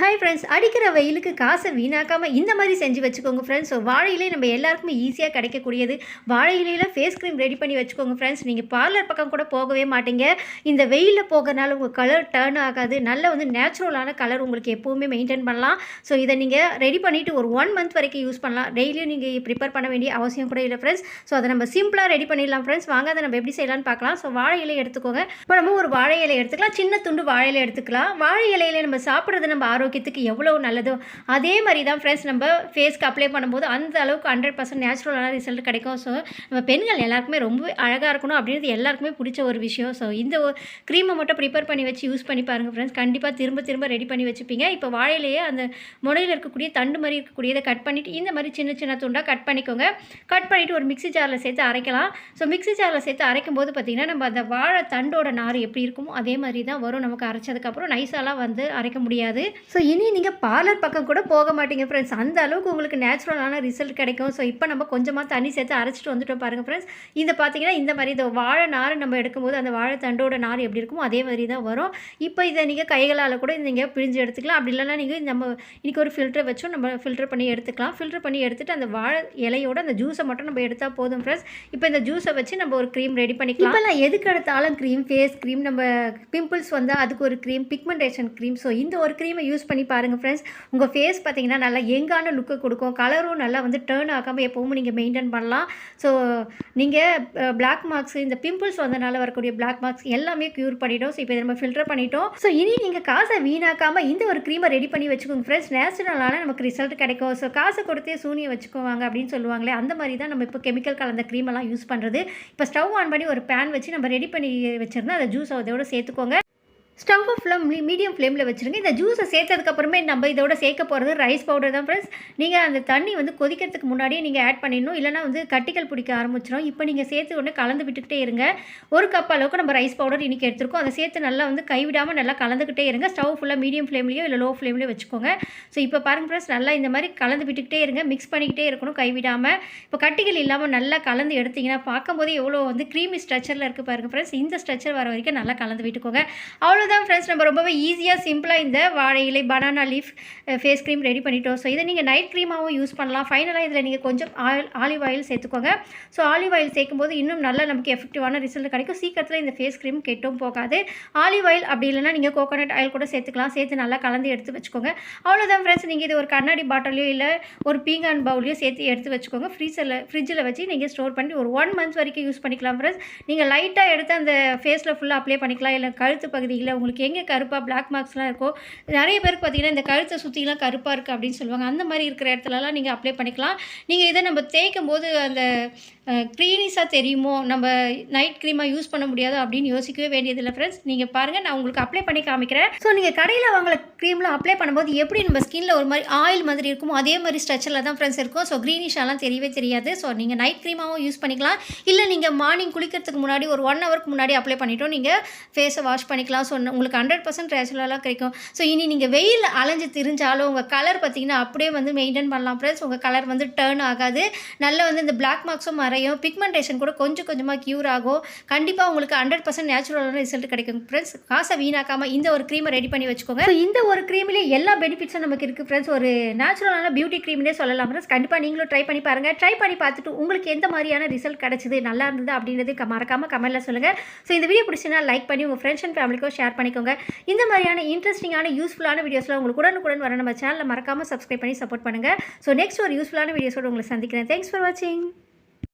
Hi friends அடிக்கிற வெயிலுக்கு காசை வீணாக்காமல் இந்த மாதிரி செஞ்சு வச்சுக்கோங்க ஃப்ரெண்ட்ஸ் ஸோ வாழை இலை நம்ம எல்லாருக்குமே ஈஸியாக கிடைக்கக்கூடியது. வாழை இலையில் ஃபேஸ் க்ரீம் ரெடி பண்ணி வச்சுக்கோங்க ஃப்ரெண்ட்ஸ் நீங்கள் பார்லர் பக்கம் கூட போகவே மாட்டீங்க. இந்த வெயிலில் போகிறனால உங்கள் கலர் டேர்ன் ஆகாது. நல்ல வந்து நேச்சுரலான கலர் உங்களுக்கு எப்போவுமே மெயின்டைன் பண்ணலாம். ஸோ இதை நீங்கள் ரெடி பண்ணிவிட்டு ஒரு ஒன் மந்த் வரைக்கும் யூஸ் பண்ணலாம். டெய்லியும் நீங்கள் ப்ரிப்பேர் பண்ண வேண்டிய அவசியம் கூட இல்லை ஃப்ரெண்ட்ஸ் ஸோ அதை நம்ம சிம்பிளாக ரெடி பண்ணிடலாம் ஃப்ரெண்ட்ஸ் வாங்க அதை நம்ம எப்படி செய்யலாம்னு பார்க்கலாம். ஸோ வாழை இலை எடுத்துக்கோங்க. இப்போ நம்ம ஒரு வாழை இலை எடுத்துக்கலாம். சின்ன துண்டு வாழை இலை எடுத்துக்கலாம். வாழை இலையில நம்ம சாப்பிட்றது நம்ம ஆரோக்கியம் ஆரோக்கியத்துக்கு எவ்வளோ நல்லதோ அதே மாதிரி தான் ஃப்ரெண்ட்ஸ் நம்ம ஃபேஸ்க்கு அப்ளை பண்ணும்போது அந்த அளவுக்கு ஹண்ட்ரட் பர்சன்ட் நேச்சுரலான ரிசல்ட் கிடைக்கும். ஸோ நம்ம பெண்கள் எல்லாருக்குமே ரொம்ப அழகாக இருக்கணும் அப்படின்றது எல்லாருக்குமே பிடிச்ச ஒரு விஷயம். ஸோ இந்த க்ரீமை மட்டும் ப்ரிப்பேர் பண்ணி வச்சு யூஸ் பண்ணி பாருங்கள் ஃப்ரெண்ட்ஸ் கண்டிப்பாக திரும்ப திரும்ப ரெடி பண்ணி வச்சுப்பீங்க. இப்போ வாழையிலேயே அந்த முனையில் இருக்கக்கூடிய தண்டு மாதிரி இருக்கக்கூடியதை கட் பண்ணிவிட்டு இந்த மாதிரி சின்ன சின்ன துண்டாக கட் பண்ணிக்கோங்க. கட் பண்ணிவிட்டு ஒரு மிக்ஸி ஜாரில் சேர்த்து அரைக்கலாம். ஸோ மிக்ஸி ஜாரில் சேர்த்து அரைக்கும் போது பார்த்திங்கன்னா நம்ம அந்த வாழை தண்டோட நார் எப்படி இருக்குமோ அதே மாதிரி தான் வரும். நமக்கு அரைச்சதுக்கப்புறம் நைஸாலாம் வந்து அரைக்க முடியாது. ஸோ இனி நீங்கள் பார்லர் பக்கம் கூட போக மாட்டீங்க ஃப்ரெண்ட்ஸ் அந்த அளவுக்கு உங்களுக்கு நேச்சுரலான ரிசல்ட் கிடைக்கும். ஸோ இப்போ நம்ம கொஞ்சமாக தண்ணி சேர்த்து அரைச்சிட்டு வந்துட்டோம் பாருங்கள் ஃப்ரெண்ட்ஸ் இந்த பார்த்தீங்கன்னா இந்த மாதிரி இந்த வாழை நார் நம்ம எடுக்கும்போது அந்த வாழைத்தண்டோட நார் எப்படி இருக்குமோ அதே மாதிரி தான் வரும். இப்போ இதை நீங்கள் கைகளால் கூட நீங்கள் பிழிஞ்சு எடுத்துக்கலாம். அப்படி இல்லைன்னா நீங்கள் நம்ம இன்றைக்கி ஒரு ஃபில்டர் வச்சும் நம்ம ஃபில்டர் பண்ணி எடுத்துக்கலாம். ஃபில்டர் பண்ணி எடுத்துகிட்டு அந்த வாழை இலையோட அந்த ஜூஸை மட்டும் நம்ம எடுத்தால் போதும் ஃப்ரெண்ட்ஸ் இப்போ இந்த ஜூஸை வச்சு நம்ம ஒரு க்ரீம் ரெடி பண்ணிக்கலாம். இப்போல்லாம் எதுக்கு எடுத்தாலும் க்ரீம் ஃபேஸ் க்ரீம் நம்ம பிம்பிள்ஸ் வந்தால் அதுக்கு ஒரு க்ரீம் பிக்மெண்டேஷன் க்ரீம் ஸோ இந்த ஒரு க்ரீமை யூஸ் பண்ணி பாருங்கள் ஃப்ரெண்ட்ஸ் உங்கள் ஃபேஸ் பார்த்தீங்கன்னா நல்லா எங்கான லுக்கு கொடுக்கும். கலரும் நல்லா வந்து டேர்ன் ஆகாமல் எப்போவும் நீங்கள் மெயின்டைன் பண்ணலாம். ஸோ நீங்கள் பிளாக் மார்க்ஸ் இந்த பிம்பிள்ஸ் வந்தனால வரக்கூடிய பிளாக் மார்க்ஸ் எல்லாமே க்யூர் பண்ணிட்டோம். ஸோ இப்போ இதை நம்ம ஃபில்டர் பண்ணிட்டோம். ஸோ இனி நீங்கள் காசை வீணாக்காமல் இந்த ஒரு க்ரீமை ரெடி பண்ணி வச்சுக்கோங்க ஃப்ரெண்ட்ஸ் நேச்சுரலான நமக்கு ரிசல்ட் கிடைக்கும். ஸோ காசை கொடுத்தே சூனியை வச்சுக்குவாங்க அப்படின்னு சொல்லுவாங்களே அந்த மாதிரி தான் நம்ம இப்போ கெமிக்கல் கலந்த க்ரீமெல்லாம் யூஸ் பண்ணுறது இப்போ ஸ்டவ் ஆன் பண்ணி ஒரு பேன் வச்சு நம்ம ரெடி பண்ணி வச்சுருந்தா அதை ஜூஸ் அதோட சேர்த்துக்கோங்க. ஸ்டவ்வை ஃப்ளம் மீடியம் ஃப்ளேமில் வச்சுருங்க. இந்த ஜூஸை சேர்த்ததுக்கப்புறமே நம்ம இதோட சேர்க்க போகிறது ரைஸ் பவுடர் தான் ஃப்ரெண்ட்ஸ் நீங்கள் அந்த தண்ணி வந்து கொதிக்கிறதுக்கு முன்னாடியே நீங்கள் ஆட் பண்ணிடணும். இல்லைனா வந்து கட்டிகள் பிடிக்க ஆரம்பிச்சிடும் இப்போ நீங்கள் சேர்த்து உடனே கலந்து விட்டுக்கிட்டே இருங்க. ஒரு கப் அளவுக்கு நம்ம ரைஸ் பவுடர் இன்றைக்கி எடுத்துருக்கோம். அதை சேர்த்து நல்லா வந்து கைவிடாமல் நல்லா கலந்துக்கிட்டே இருங்க. ஸ்டவ் ஃபுல்லாக மீடியம் ஃப்ளேம்லேயோ இல்லை லோ ஃப்ளேம்லேயோ வச்சுக்கோங்க. ஸோ இப்போ பாருங்க ஃப்ரெண்ட்ஸ் நல்லா இந்த மாதிரி கலந்து விட்டுக்கிட்டே இருங்க. மிக்ஸ் பண்ணிக்கிட்டே இருக்கணும் கைவிடாமல் இப்போ கட்டிகள் இல்லாமல் நல்லா கலந்து எடுத்திங்கன்னா பார்க்கும்போது எவ்வளோ வந்து க்ரீமி ஸ்ட்ரக்சரில் இருக்குது பாருங்கள் ஃப்ரெண்ட்ஸ் இந்த ஸ்ட்ரக்சர் வர வரைக்கும் நல்லா கலந்து விட்டுக்கோங்க. அவ்வளோ அவ்வளோதான் ஃப்ரெண்ட்ஸ் நம்ம ரொம்பவே ஈஸியாக சிம்பிளாக இந்த வாழை இலை banana leaf face cream ready பண்ணிட்டோம். ஸோ இதை நீங்கள் நைட் க்ரீமாகவும் யூஸ் பண்ணலாம். ஃபைனலாக இதில் நீங்கள் கொஞ்சம் ஆயில் ஆலிவ் ஆயில் சேர்த்துக்கோங்க. ஸோ ஆலிவ் ஆயில் சேர்க்கும்போது இன்னும் நல்லா நமக்கு எஃபெக்டிவான ரிசல்ட் கிடைக்கும். சீக்கிரத்தில் இந்த ஃபேஸ் க்ரீம் கெட்டும் போகாது. ஆலிவ் ஆயில் அப்படி இல்லைனா நீங்கள் கோகோனட் ஆயில் கூட சேர்த்துக்கலாம். சேர்த்து நல்லா கலந்து எடுத்து வச்சுக்கோங்க. அவ்வளோதான் ஃப்ரெண்ட்ஸ் நீங்கள் இது ஒரு கண்ணாடி பாட்டிலையோ இல்லை ஒரு பீங்கான் பவுலையோ சேர்த்து எடுத்து வச்சுக்கோங்க. ஃப்ரீசரில் ஃப்ரிட்ஜில் வச்சு நீங்கள் ஸ்டோர் பண்ணி ஒரு ஒன் மந்த் வரைக்கும் யூஸ் பண்ணிக்கலாம் ஃப்ரெண்ட்ஸ் நீங்கள் லைட்டாக எடுத்து அந்த ஃபேஸில் ஃபுல்லாக அப்ளை பண்ணிக்கலாம். இல்லை கழுத்து பகுதியில் உங்களுக்கு எங்கே கருப்பாக பிளாக் மார்க்ஸ்லாம் இருக்கோ நிறைய பேருக்கு பார்த்தீங்கன்னா இந்த கழுத்தை சுற்றிலாம் கருப்பாக இருக்குது அப்படின்னு சொல்லுவாங்க. அந்த மாதிரி இருக்கிற இடத்துலலாம் நீங்கள் அப்ளை பண்ணிக்கலாம். நீங்கள் இதை நம்ம தேய்க்கும் போது அந்த க்ரீனிஸாக தெரியுமோ? நம்ம நைட் க்ரீமாக யூஸ் பண்ண முடியாது? அப்படின்னு யோசிக்கவே வேண்டியதில்லை ஃப்ரெண்ட்ஸ் நீங்கள் பாருங்கள் நான் உங்களுக்கு அப்ளை பண்ணி காமிக்கிறேன். ஸோ நீங்கள் கடையில் வாங்கல க்ரீம்லாம் அப்ளை பண்ணும்போது எப்படி நம்ம ஸ்கின்ல ஒரு மாதிரி ஆயில் மாதிரி இருக்குமோ அதே மாதிரி ஸ்ட்ரெச்சரில் தான் ஃப்ரெண்ட்ஸ் இருக்கும். ஸோ க்ரீனிஷாலாம் தெரியவே தெரியாது. ஸோ நீங்கள் நைட் க்ரீமாகவும் யூஸ் பண்ணிக்கலாம். இல்லை நீங்கள் மார்னிங் குளிக்கிறதுக்கு முன்னாடி ஒரு ஒன் ஹவருக்கு முன்னாடி அப்ளை பண்ணிட்டோம் நீங்கள் ஃபேஸை வாஷ் பண்ணிக்கலாம். ஸோ உங்களுக்கு ஹண்ட்ரட் பர்சன்ட் ரேச்சுரலாக கிடைக்கும். ஸோ இனி நீங்கள் வெயில் அலைஞ்சு திரிஞ்சாலும் உங்கள் கலர் பார்த்தீங்கன்னா அப்படியே வந்து மெயின்டைன் பண்ணலாம் ஃப்ரெண்ட்ஸ் உங்கள் கலர் வந்து டேர்ன் ஆகாது. நல்லா வந்து இந்த பிளாக் மார்க்ஸும் மறையும் பிக்மெண்டேஷன் கூட கொஞ்சம் கொஞ்சமாக க்யூர் ஆகும். கண்டிப்பாக உங்களுக்கு ஹண்ட்ரட் பர்சன்ட் நேச்சுரலான ரிசல்ட் கிடைக்கும் ஃப்ரெண்ட்ஸ் காசை வீணாக்காமல் இந்த ஒரு க்ரீமை ரெடி பண்ணி வச்சுக்கோங்க. இந்த ஒரு க்ரீமிலே எல்லா பெனிஃபிட்ஸும் நமக்கு இருக்குது ஃப்ரெண்ட்ஸ் ஒரு நேச்சுரலான பியூட்டி க்ரீம்னே சொல்லலாம் ஃப்ரெண்ட்ஸ் கண்டிப்பாக நீங்களும் ட்ரை பண்ணி பாருங்கள் ட்ரை பண்ணி பார்த்துட்டு உங்களுக்கு எந்த மாதிரியான ரிசல்ட் கிடச்சிது நல்லா இருந்தது அப்படின்றது மறக்காமல் கமெண்ட்டில் சொல்லுங்கள் ஸோ இந்த வீடியோ பிடிச்சினா லைக் பண்ணி உங்கள் ஃப்ரெண்ட்ஸ் அண்ட் ஃபேமிலிக்கும் ஷேர் பண்ணிக்கோங்க. இந்த மாதிரியான இன்ட்ரெஸ்டிங்கான யூஸ்ஃபுல்லான வீடியோஸில் உங்களுக்கு உடனுக்குடன் வர நம்ம சேனலில் மறக்காமல் சப்ஸ்கிரைப் பண்ணி சப்போர்ட் பண்ணுங்கள் ஸோ நெக்ஸ்ட் ஒரு யூஸ்ஃபுல்லான வீடியோஸோட உங்களை சந்திக்கிறேன். தேங்க்ஸ் ஃபார் வாட்சிங்